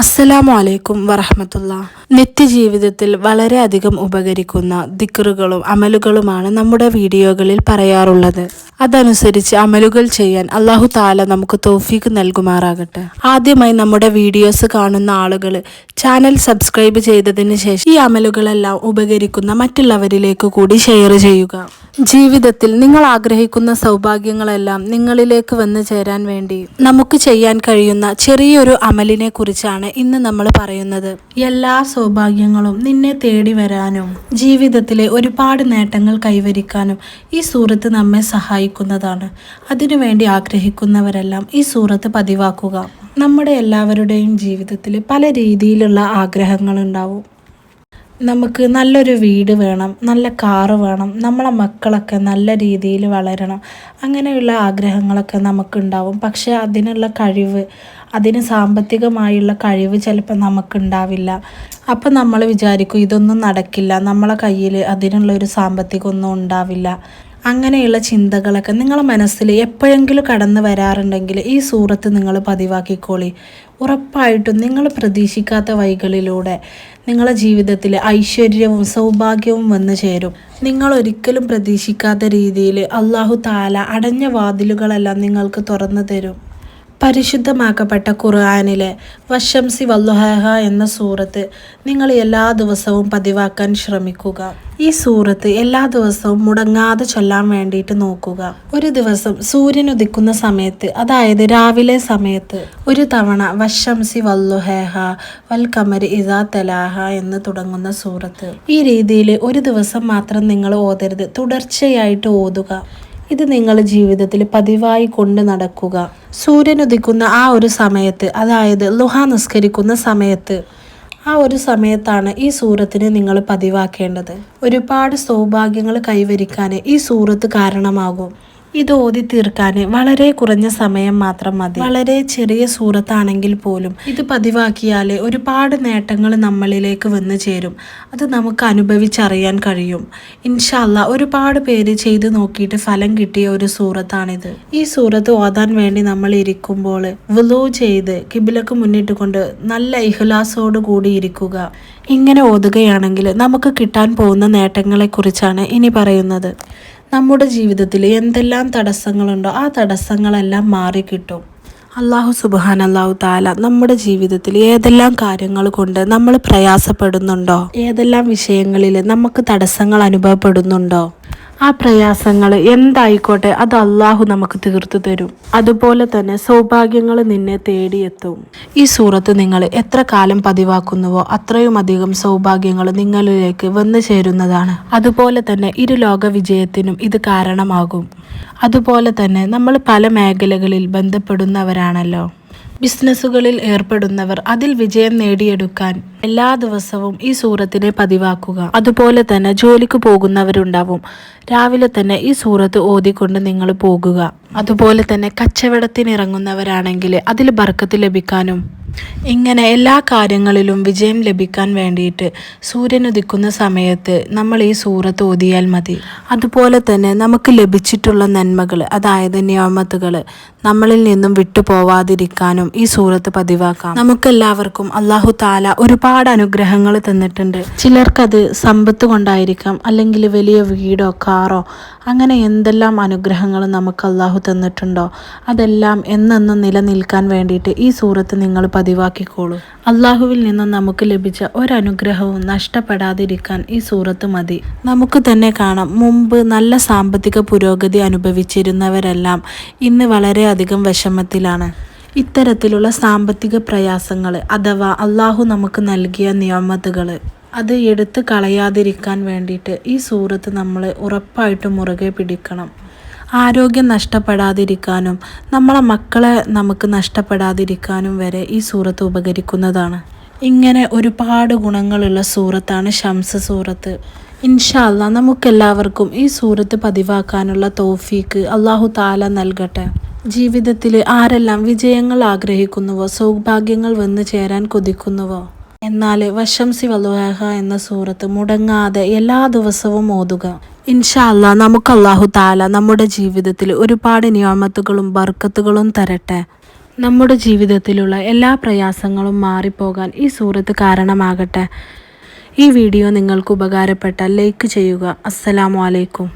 അസ്സലാമു അലൈക്കും വറഹമത്തുള്ള. നിത്യജീവിതത്തിൽ വളരെയധികം ഉപകരിക്കുന്ന ദിക്കറുകളും അമലുകളുമാണ് നമ്മുടെ വീഡിയോകളിൽ പറയാറുള്ളത്. അതനുസരിച്ച് അമലുകൾ ചെയ്യാൻ അള്ളാഹു താല നമുക്ക് തോഫീക്ക് നൽകുമാറാകട്ടെ. ആദ്യമായി നമ്മുടെ വീഡിയോസ് കാണുന്ന ആളുകൾ ചാനൽ സബ്സ്ക്രൈബ് ചെയ്തതിന് ശേഷം ഈ അമലുകളെല്ലാം ഉപകരിക്കുന്ന മറ്റുള്ളവരിലേക്ക് കൂടി ഷെയർ ചെയ്യുക. ജീവിതത്തിൽ നിങ്ങൾ ആഗ്രഹിക്കുന്ന സൗഭാഗ്യങ്ങളെല്ലാം നിങ്ങളിലേക്ക് വന്നു ചേരാൻ വേണ്ടി നമുക്ക് ചെയ്യാൻ കഴിയുന്ന ചെറിയൊരു അമലിനെ കുറിച്ചാണ് ഇന്ന് നമ്മൾ പറയുന്നത്. എല്ലാ സൗഭാഗ്യങ്ങളും നിന്നെ തേടി വരാനും ജീവിതത്തിലെ ഒരുപാട് നേട്ടങ്ങൾ കൈവരിക്കാനും ഈ സൂറത്ത് നമ്മെ സഹായിക്കുന്നതാണ്. അതിനുവേണ്ടി ആഗ്രഹിക്കുന്നവരെല്ലാം ഈ സൂറത്ത് പതിവാക്കുക. നമ്മുടെ എല്ലാവരുടെയും ജീവിതത്തിൽ പല രീതിയിലുള്ള ആഗ്രഹങ്ങളുണ്ടാവും. നമുക്ക് നല്ലൊരു വീട് വേണം നല്ല കാറ് വേണം നമ്മളെ മക്കളൊക്കെ നല്ല രീതിയിൽ വളരണം അങ്ങനെയുള്ള ആഗ്രഹങ്ങളൊക്കെ നമുക്കുണ്ടാവും. പക്ഷേ അതിനുള്ള കഴിവ് അതിന് സാമ്പത്തികമായുള്ള കഴിവ് ചിലപ്പോൾ നമുക്കുണ്ടാവില്ല. അപ്പം നമ്മൾ വിചാരിക്കും ഇതൊന്നും നടക്കില്ല നമ്മളെ കയ്യിൽ അതിനുള്ള ഒരു സാമ്പത്തികമൊന്നും ഉണ്ടാവില്ല. അങ്ങനെയുള്ള ചിന്തകളൊക്കെ നിങ്ങളെ മനസ്സിൽ എപ്പോഴെങ്കിലും കടന്നു വരാറുണ്ടെങ്കിൽ ഈ സൂറത്ത് നിങ്ങൾ പതിവാക്കിക്കോളി. ഉറപ്പായിട്ടും നിങ്ങൾ പ്രതീക്ഷിക്കാത്ത വഴികളിലൂടെ നിങ്ങളുടെ ജീവിതത്തിൽ ഐശ്വര്യവും സൗഭാഗ്യവും വന്നു ചേരും. നിങ്ങൾ ഒരിക്കലും പ്രതീക്ഷിക്കാത്ത രീതിയിൽ അള്ളാഹു താല അടഞ്ഞ വാതിലുകളെല്ലാം നിങ്ങൾക്ക് തുറന്നു തരും. പരിശുദ്ധമാക്കപ്പെട്ട ഖുർആാനിലെ വശംസി വല്ലുഹ എന്ന സൂറത്ത് നിങ്ങൾ എല്ലാ ദിവസവും പതിവാക്കാൻ ശ്രമിക്കുക. ഈ സൂറത്ത് എല്ലാ ദിവസവും മുടങ്ങാതെ ചൊല്ലാൻ വേണ്ടിയിട്ട് നോക്കുക. ഒരു ദിവസം സൂര്യൻ ഉദിക്കുന്ന സമയത്ത് അതായത് രാവിലെ സമയത്ത് ഒരു തവണ വശംസി വല്ലുഹേഹ വൽ കമർ ഇസാ തലാഹ എന്ന് തുടങ്ങുന്ന സൂറത്ത്. ഈ രീതിയിൽ ഒരു ദിവസം മാത്രം നിങ്ങൾ ഓതരുത്. തുടർച്ചയായിട്ട് ഓതുക. ഇത് നിങ്ങളുടെ ജീവിതത്തിൽ പതിവായി കൊണ്ട് നടക്കുക. സൂര്യൻ ഉദിക്കുന്ന ആ ഒരു സമയത്ത് അതായത് ലുഹ നിസ്കരിക്കുന്ന സമയത്ത് ആ ഒരു സമയത്താണ് ഈ സൂറത്തിന് നിങ്ങൾ പതിവാക്കേണ്ടത്. ഒരുപാട് സൗഭാഗ്യങ്ങൾ കൈവരിക്കാൻ ഈ സൂറത്ത് കാരണമാകും. ഇത് ഓതി തീർക്കാൻ വളരെ കുറഞ്ഞ സമയം മാത്രം മതി. വളരെ ചെറിയ സൂറത്താണെങ്കിൽ പോലും ഇത് പതിവാക്കിയാൽ ഒരുപാട് നേട്ടങ്ങൾ നമ്മളിലേക്ക് വന്നു ചേരും. അത് നമുക്ക് അനുഭവിച്ചറിയാൻ കഴിയും. ഇൻഷല്ല ഒരുപാട് പേര് ചെയ്തു നോക്കിയിട്ട് ഫലം കിട്ടിയ ഒരു സൂറത്താണിത്. ഈ സൂറത്ത് ഓതാൻ വേണ്ടി നമ്മൾ ഇരിക്കുമ്പോൾ വിലോ ചെയ്ത് കിബിലക്ക് മുന്നിട്ട് കൊണ്ട് നല്ല ഇഹ്ലാസോട് കൂടി ഇരിക്കുക. ഇങ്ങനെ ഓതുകയാണെങ്കിൽ നമുക്ക് കിട്ടാൻ പോകുന്ന നേട്ടങ്ങളെക്കുറിച്ചാണ് ഇനി പറയുന്നത്. നമ്മുടെ ജീവിതത്തിൽ എന്തെല്ലാം തടസ്സങ്ങളുണ്ടോ ആ തടസ്സങ്ങളെല്ലാം മാറിക്കിട്ടും. അള്ളാഹു സുബാൻ അള്ളാഹു താല നമ്മുടെ ജീവിതത്തിൽ ഏതെല്ലാം കാര്യങ്ങൾ കൊണ്ട് നമ്മൾ പ്രയാസപ്പെടുന്നുണ്ടോ? ഏതെല്ലാം വിഷയങ്ങളിൽ നമുക്ക് തടസ്സങ്ങൾ അനുഭവപ്പെടുന്നുണ്ടോ? ആ പ്രയാസങ്ങൾ എന്തായിക്കോട്ടെ അത് അള്ളാഹു നമുക്ക് തീർത്തു തരും. അതുപോലെ തന്നെ സൗഭാഗ്യങ്ങൾ നിന്നെ തേടിയെത്തും. ഈ സൂറത്ത് നിങ്ങൾ എത്ര കാലം പതിവാക്കുന്നുവോ അത്രയും അധികം സൗഭാഗ്യങ്ങൾ നിങ്ങളിലേക്ക് വന്നു ചേരുന്നതാണ്. അതുപോലെ തന്നെ ഇരു ലോക വിജയത്തിനും ഇത് കാരണമാകും. അതുപോലെ തന്നെ നമ്മൾ പല മേഖലകളിൽ ബന്ധപ്പെടുന്നവരാണല്ലോ. ബിസിനസ്സുകളിൽ ഏർപ്പെടുന്നവർ അതിൽ വിജയം നേടിയെടുക്കാൻ എല്ലാ ദിവസവും ഈ സൂറത്തിനെ പതിവാക്കുക. അതുപോലെ തന്നെ ജോലിക്ക് പോകുന്നവരുണ്ടാവും. രാവിലെ തന്നെ ഈ സൂറത്ത് ഓതിക്കൊണ്ട് നിങ്ങൾ പോകുക. അതുപോലെ തന്നെ കച്ചവടത്തിനിറങ്ങുന്നവരാണെങ്കിൽ അതിൽ ബർക്കത്ത് ലഭിക്കാനും ഇങ്ങനെ എല്ലാ കാര്യങ്ങളിലും വിജയം ലഭിക്കാൻ വേണ്ടിയിട്ട് സൂര്യൻ ഉദിക്കുന്ന സമയത്ത് നമ്മൾ ഈ സൂറത്ത് ഓതിയാൽ മതി. അതുപോലെ തന്നെ നമുക്ക് ലഭിച്ചിട്ടുള്ള നന്മകൾ അതായത് നിയമത്തുകൾ നമ്മളിൽ നിന്നും വിട്ടുപോവാതിരിക്കാനും ഈ സൂറത്ത് പതിവാക്കാം. നമുക്കെല്ലാവർക്കും അള്ളാഹു താല ഒരുപാട് അനുഗ്രഹങ്ങൾ തന്നിട്ടുണ്ട്. ചിലർക്കത് സമ്പത്ത് കൊണ്ടായിരിക്കാം അല്ലെങ്കിൽ വലിയ വീടോ കാറോ അങ്ങനെ എന്തെല്ലാം അനുഗ്രഹങ്ങൾ നമുക്ക് അള്ളാഹു തന്നിട്ടുണ്ടോ അതെല്ലാം എന്നെന്നും നിലനിൽക്കാൻ വേണ്ടിയിട്ട് ഈ സൂറത്ത് നിങ്ങൾ പതിവാക്കിക്കോളൂ. അള്ളാഹുവിൽ നിന്നും നമുക്ക് ലഭിച്ച ഒരനുഗ്രഹവും നഷ്ടപ്പെടാതിരിക്കാൻ ഈ സൂറത്ത് മതി. നമുക്ക് തന്നെ കാണാം മുമ്പ് നല്ല സാമ്പത്തിക പുരോഗതി അനുഭവിച്ചിരുന്നവരെല്ലാം ഇന്ന് വളരെയധികം വിഷമത്തിലാണ്. ഇത്തരത്തിലുള്ള സാമ്പത്തിക പ്രയാസങ്ങൾ അഥവാ അള്ളാഹു നമുക്ക് നൽകിയ നിയമത്തുകൾ അത് എടുത്തു കളയാതിരിക്കാൻ വേണ്ടിയിട്ട് ഈ സൂറത്ത് നമ്മൾ ഉറപ്പായിട്ടും മുറുകെ പിടിക്കണം. ആരോഗ്യം നഷ്ടപ്പെടാതിരിക്കാനും നമ്മളെ മക്കളെ നമുക്ക് നഷ്ടപ്പെടാതിരിക്കാനും വരെ ഈ സൂറത്ത് ഉപകരിക്കുന്നതാണ്. ഇങ്ങനെ ഒരുപാട് ഗുണങ്ങളുള്ള സൂറത്താണ് ഷംസ് സൂറത്ത്. ഇൻഷാല്ല നമുക്കെല്ലാവർക്കും ഈ സൂറത്ത് പതിവാക്കാനുള്ള തോഫീക്ക് അള്ളാഹു താല നൽകട്ടെ. ജീവിതത്തിൽ ആരെല്ലാം വിജയങ്ങൾ ആഗ്രഹിക്കുന്നുവോ സൗഭാഗ്യങ്ങൾ വന്നു ചേരാൻ കൊതിക്കുന്നുവോ? എന്നാൽ വശംസി വലുഹ എന്ന സൂറത്ത് മുടങ്ങാതെ എല്ലാ ദിവസവും ഓതുക. ഇൻഷാല്ല നമുക്ക് അള്ളാഹു താല നമ്മുടെ ജീവിതത്തിൽ ഒരുപാട് നിയമത്തുകളും ബർക്കത്തുകളും തരട്ടെ. നമ്മുടെ ജീവിതത്തിലുള്ള എല്ലാ പ്രയാസങ്ങളും മാറിപ്പോകാൻ ഈ സൂറത്ത് കാരണമാകട്ടെ. ഈ വീഡിയോ നിങ്ങൾക്ക് ഉപകാരപ്പെട്ടാൽ ലൈക്ക് ചെയ്യുക. അസ്സലാമു അലൈക്കും.